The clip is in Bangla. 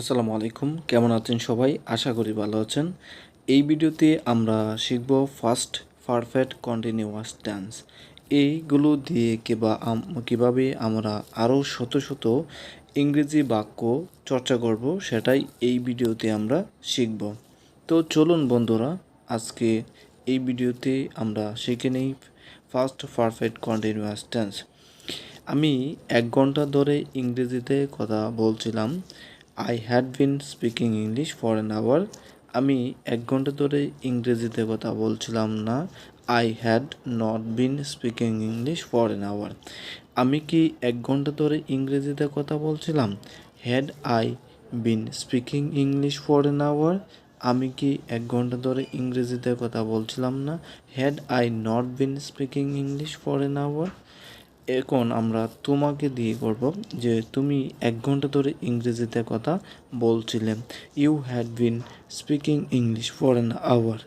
আসসালামু আলাইকুম। কেমন আছেন সবাই? আশা করি ভালো আছেন। এই ভিডিওতে আমরা শিখব ফার্স্ট পারফেক্ট কন্টিনিউয়াস টেন্স এইগুলো দিয়ে কিবা কীভাবে আমরা আরও শত শত ইংরেজি বাক্য চর্চা করব সেটাই এই ভিডিওতে আমরা শিখব। তো চলুন বন্ধুরা, আজকে এই ভিডিওতে আমরা শিখে নেই ফার্স্ট পারফেক্ট কন্টিনিউয়াস টেন্স আমি এক ঘণ্টা ধরে ইংরেজিতে কথা বলছিলাম। I had been speaking English for an hour আমি এক ঘণ্টা ধরে ইংরেজিতে কথা বলছিলাম না। I had not been speaking English for an hour আমি কি এক ঘণ্টা ধরে ইংরেজিতে কথা বলছিলাম? Had I been speaking English for an hour আমি কি এক ঘণ্টা ধরে ইংরেজিতে কথা বলছিলাম না? Had I not been speaking English for an hour এখন আমরা তোমাকে দিয়ে করব যে তুমি এক ঘণ্টা ধরে ইংরেজিতে কথা বলছিলে। You had been speaking English for an hour